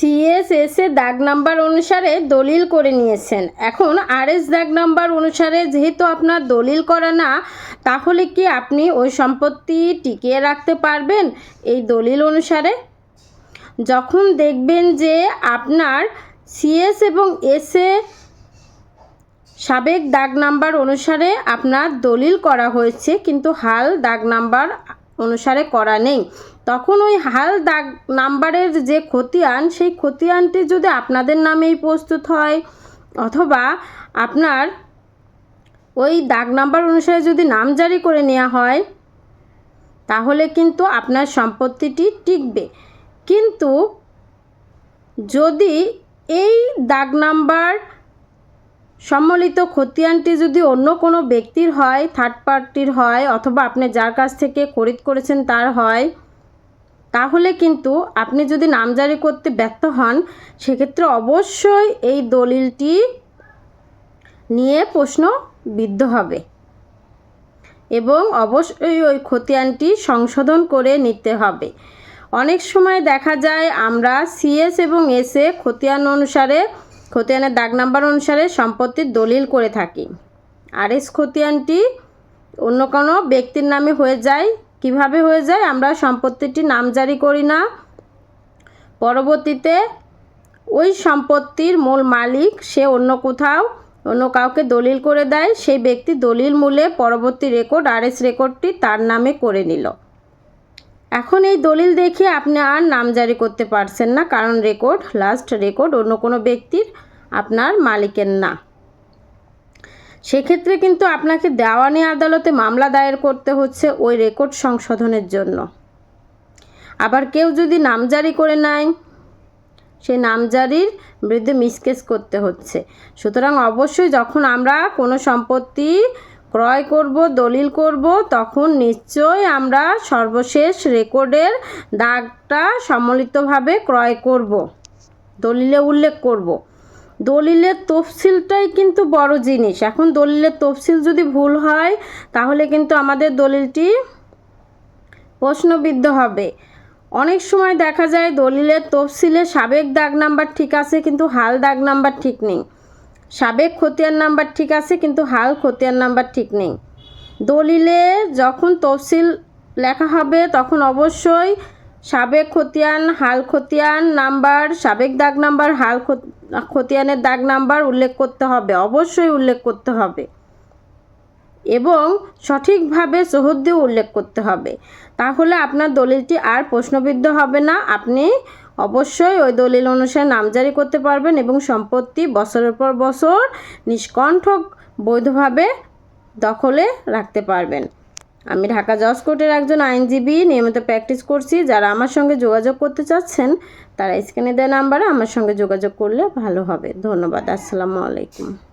CSS দাগ number অনুসারে দলিল করে নিয়েছেন। এখন আরএস দাগ নাম্বার অনুসারে যেহেতু আপনার দলিল করা না, তাহলে কি আপনি ওই সম্পত্তি টিকিয়ে রাখতে পারবেন এই দলিল অনুসারে? যখন দেখবেন যে আপনার সিএস এবং এসএ সাবেক দাগ নাম্বার অনুসারে আপনার দলিল করা হয়েছে, কিন্তু হাল দাগ নাম্বার অনুসারে করা নেই। তখন ওই হাল দাগ নাম্বারের যে খতিয়ান, সেই খতিয়ানটি যদি আপনাদের নামেই প্রস্তুত হয় অথবা আপনার ওই দাগ নাম্বার অনুসারে যদি নাম জারি করে নেওয়া হয়, তাহলে কিন্তু আপনার সম্পত্তিটি টিকবে। কিন্তু যদি এই দাগ নাম্বার সম্মিলিত খতিয়ানটি যদি অন্য কোনো ব্যক্তির হয় থার্ড পার্টির হয়, অথবা আপনি যার কাছ থেকে খরিদ করেছেন তার হয়, তাহলে কিন্তু আপনি যদি নামজারি করতে ব্যর্থ হন, সেক্ষেত্রে অবশ্যই এই দলিলটি নিয়ে প্রশ্ন বিদ্ধ হবে। এবং অবশ্যই ওই খতিয়ানটি সংশোধন করে নিতে হবে। অনেক সময় দেখা যায় আমরা সিএস এবং এসে খতিয়ান অনুসারে খতিয়ানের দাগ নাম্বার অনুসারে সম্পত্তির দলিল করে থাকি। আর এস খতিয়ানটি অন্য কোনো ব্যক্তির নামে হয়ে যায়, কীভাবে হয়ে যায় আমরা সম্পত্তিটি নামজারি করি না। পরবর্তীতে ওই সম্পত্তির মূল মালিক সে অন্য কোথাও, অন্য কাউকে দলিল করে দেয়, সেই ব্যক্তি দলিল মূলে পরবর্তী রেকর্ড আর এস রেকর্ডটি তার নামে করে নিল। এখন এই দলিল দেখে আপনি আর নামজারি করতে পারছেন না, কারণ রেকর্ড লাস্ট রেকর্ড অন্য কোনো ব্যক্তির, আপনার মালিকের না। সেক্ষেত্রে কিন্তু আপনাকে দেওয়ানি আদালতে মামলা দায়ের করতে হচ্ছে ওই রেকর্ড সংশোধনের জন্য। আবার কেউ যদি নামজারি করে নেয়, সেই নামজারির বিরুদ্ধে মিসকেস করতে হচ্ছে। সুতরাং অবশ্যই যখন আমরা কোনো সম্পত্তি ক্রয় করব, দলিল করব, তখন নিশ্চয়ই আমরা সর্বশেষ রেকর্ডের দাগটা সম্মিলিতভাবে ক্রয় করব। দলিলে উল্লেখ করব। দলিলের তফসিলটাই কিন্তু বড় জিনিস। এখন দলিলের তফসিল যদি ভুল হয়, তাহলে কিন্তু আমাদের দলিলটি প্রশ্নবিদ্ধ হবে। অনেক সময় দেখা যায় দলিলের তফসিলে সাবেক দাগ নাম্বার ঠিক আছে, কিন্তু হাল দাগ নাম্বার ঠিক নেই। সাবেক খতিয়ান নাম্বার ঠিক আছে, কিন্তু হাল খতিয়ান নাম্বার ঠিক নেই। দলিলে যখন তফসিল লেখা হবে, তখন অবশ্যই সাবেক খতিয়ান, হাল খতিয়ান নাম্বার, সাবেক দাগ নাম্বার, হাল খতিয়ানের দাগ নাম্বার উল্লেখ করতে হবে, অবশ্যই উল্লেখ করতে হবে। এবং সঠিকভাবে সহদ দিয়ে উল্লেখ করতে হবে। তাহলে আপনার দলিলটি আর প্রশ্নবিদ্ধ হবে না। আপনি অবশ্যই ওই দলিল অনুসারে নামজারি করতে পারবেন এবং সম্পত্তি বছরের পর বছর নিষ্কণ্ঠক বৈধভাবে দখলে রাখতে পারবেন। আমি ঢাকা জজ কোর্টের একজন আইনজীবী, নিয়মিত প্র্যাকটিস করছি। যারা আমার সঙ্গে যোগাযোগ করতে চাচ্ছেন, তারা স্ক্রিনে দেওয়া নাম্বারে আমার সঙ্গে যোগাযোগ করলে ভালো হবে। ধন্যবাদ। আসসালামু আলাইকুম।